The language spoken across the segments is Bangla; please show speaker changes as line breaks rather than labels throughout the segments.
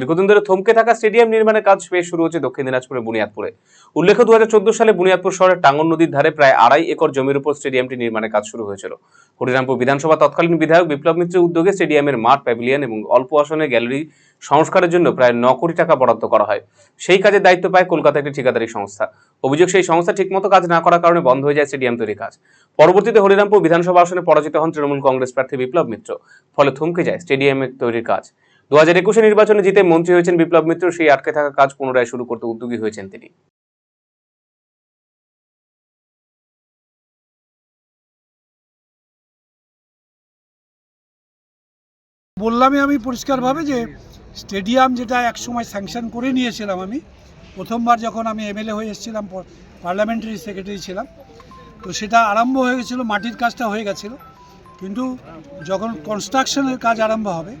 দীর্ঘদিন ধরে থমকে থাকা স্টেডিয়াম নির্মাণের কাজ বেশ শুরু হচ্ছে দক্ষিণ দিনাজপুরের বুনিয়াদপুরে। উল্লেখ্য দু হাজার চোদ্দ সালে বুনিয়াদপুর শহরের টাঙ্গন নদীর ধারে প্রায় আড়াই একর জমির উপর স্টেডিয়ামটি নির্মাণের কাজ শুরু হয়েছিল। হরিরামপুর বিধানসভা তৎকালীন বিধায়ক বিপ্লব মিত্রের উদ্যোগে স্টেডিয়ামের মাঠ, প্যাভিলিয়ন এবং অল্প আসনে গ্যালারি সংস্কারের জন্য প্রায় ন কোটি টাকা বরাদ্দ করা হয়। সেই কাজের দায়িত্ব পায় কলকাতা একটি ঠিকাদারি সংস্থা। অভিযোগ, সেই সংস্থা ঠিকমতো কাজ না করার কারণে বন্ধ হয়ে যায় স্টেডিয়াম তৈরির কাজ। পরবর্তীতে হরিরামপুর বিধানসভা আসনে পরাজিত হন তৃণমূল কংগ্রেস প্রার্থী বিপ্লব মিত্র। ফলে থমকে যায় স্টেডিয়ামের তৈরির কাজ। দু হাজার একুশে নির্বাচনে জিতে মন্ত্রী হয়েছেন বিপ্লব মিত্র, সেই আটকে থাকা কাজ পুনরায় শুরু করতে উদ্যোগী হয়েছেন তিনি।
বললামই আমি পরিষ্কারভাবে যে স্টেডিয়াম যেটা একসময় স্যাংশন করে নিয়েছিলাম আমি, প্রথমবার যখন আমি এমএলএ হয়ে এসেছিলাম পার্লামেন্টারি সেক্রেটারি ছিলাম, তো সেটা আরম্ভ হয়ে গেছিল, মাটির কাজটা হয়ে গেছিল। কিন্তু যখন কনস্ট্রাকশনের কাজ আরম্ভ হবে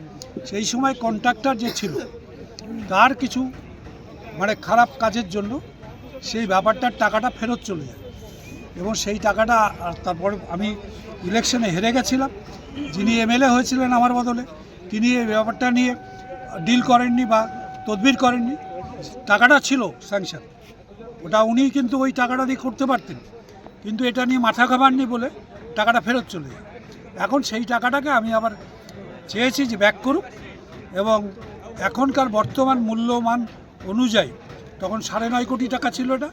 সেই সময় কন্ট্রাক্টর যে ছিল, তার কিছু মানে খারাপ কাজের জন্য সেই ব্যাপারটার টাকাটা ফেরত চলে যায়। এবং সেই টাকাটা তারপরে আমি ইলেকশনে হেরে গেছিলাম। যিনি এমএলএ হয়েছিলেন আমার বদলে, তিনি এই ব্যাপারটা নিয়ে ডিল করেননি বা তদবির করেননি। টাকাটা ছিল স্যাংশন ওটা উনি কিন্তু ওই টাকাটা দিয়ে করতে পারতেন। কিন্তু এটা নিয়ে মাথা খাবারনি বলে টাকাটা ফেরত চলে যায়। এখন সেই টাকাটাকে আমি আবার চেয়েছি যে ব্যাক করুক। এবং এখনকার বর্তমান মূল্যমান অনুযায়ী তখন সাড়ে নয় কোটি টাকা ছিল এটা।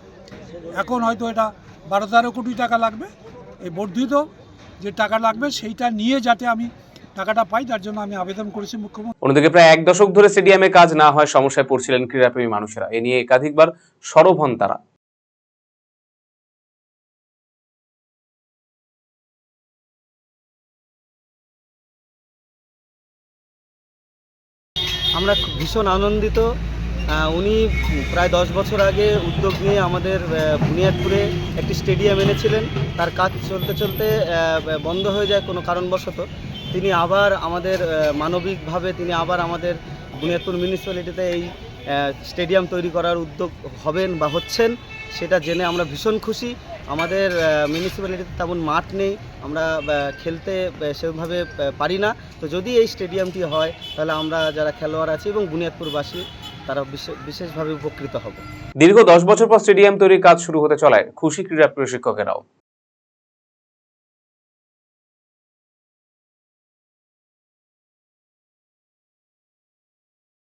এখন হয়তো এটা বারো তেরো কোটি টাকা লাগবে। এই বর্ধিত যে টাকা লাগবে সেইটা নিয়ে যাতে আমি টাকাটা পাই, তার জন্য আমি আবেদন করেছি মুখ্যমন্ত্রী।
অন্যদিকে প্রায় এক দশক ধরে স্টেডিয়ামে কাজ না হয় সমস্যায় পড়ছিলেন ক্রীড়াপ্রেমী মানুষেরা। এ নিয়ে একাধিকবার সরব হন তারা।
আমরা ভীষণ আনন্দিত। উনি প্রায় দশ বছর আগে উদ্যোগ নিয়ে আমাদের বুনিয়াদপুরে একটি স্টেডিয়াম এনেছিলেন। তার কাজ চলতে চলতে বন্ধ হয়ে যায় কোনো কারণবশত। তিনি আবার আমাদের মানবিকভাবে তিনি আবার আমাদের বুনিয়াদপুর মিউনিসিপ্যালিটিতে এই স্টেডিয়াম তৈরি করার উদ্যোগ হবেন বা হচ্ছেন, সেটা জেনে আমরা ভীষণ খুশি। আমাদের মিউনিসিপ্যালিটিতে তেমন মাঠ নেই। আমরা খেলতে সেভাবে পারি না। তো যদি এই স্টেডিয়ামটি হয় তাহলে আমরা যারা খেলোয়াড় আছি এবং বুনিয়াদপুরবাসী তারা বিশে- বিশেষভাবে উপকৃত হব।
দীর্ঘ দশ বছর পর স্টেডিয়াম তৈরির কাজ শুরু হতে চলায় খুশি ক্রীড়া প্রশিক্ষকেরাও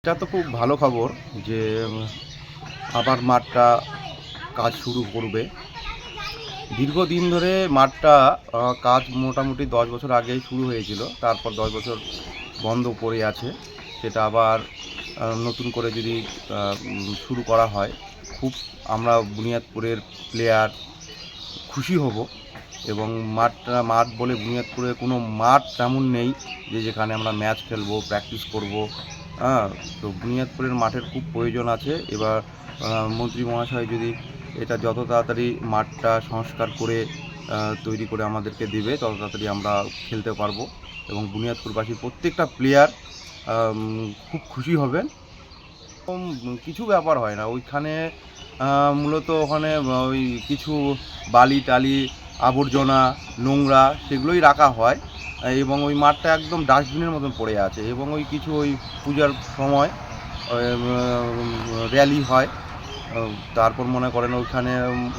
এটা তো খুব ভালো খবর যে আবার মাঠটা কাজ শুরু করবে। দীর্ঘদিন ধরে মাঠটা কাজ মোটামুটি দশ বছর আগেই শুরু হয়েছিল। তারপর দশ বছর বন্ধ পড়ে আছে। সেটা আবার নতুন করে যদি শুরু করা হয়, খুব আমরা বুনিয়াদপুরের প্লেয়ার খুশি হব এবং মাঠটা, মাঠ বলে বুনিয়াদপুরে কোনো মাঠ তেমন নেই যে যেখানে আমরা ম্যাচ খেলব প্র্যাকটিস করব। হ্যাঁ তো বুনিয়াদপুরের মাঠের খুব প্রয়োজন আছে। এবার মন্ত্রী মহাশয় যদি এটা যত তাড়াতাড়ি মাঠটা সংস্কার করে তৈরি করে আমাদেরকে দেবে, তত তাড়াতাড়ি আমরা খেলতে পারব। এবং বুনিয়াদপুরবাসীর প্রত্যেকটা প্লেয়ার খুব খুশি হবেন। কিছু ব্যাপার হয় না। ওইখানে মূলত ওখানে ওই কিছু বালি টালি, আবর্জনা, নোংরা সেগুলোই রাখা হয়। এবং ওই মাঠটা একদম ডাস্টবিনের মতন পড়ে আছে। এবং ওই কিছু ওই পূজার সময় র্যালি হয়। তারপর মনে করেন ওইখানে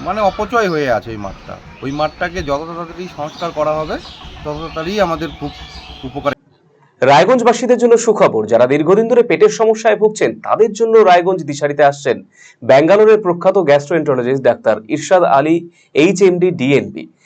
মানে অপচয় হয়ে আছে ওই মাঠটা। ওই মাঠটাকে যত তাড়াতাড়ি সংস্কার করা হবে তত তাড়াতাড়ি আমাদের খুব উপকার
রায়গঞ্জবাসীদের জন্য সুখবর, যারা দীর্ঘদিন ধরে পেটের সমস্যায় ভুগছেন, তাদের জন্য রায়গঞ্জ দিশারিতে আসছেন ব্যাঙ্গালোরের প্রখ্যাত গ্যাস্ট্রোএন্টারোলজিস্ট ডাক্তার ইরশাদ আলী এইচ এমডি ডিএনপি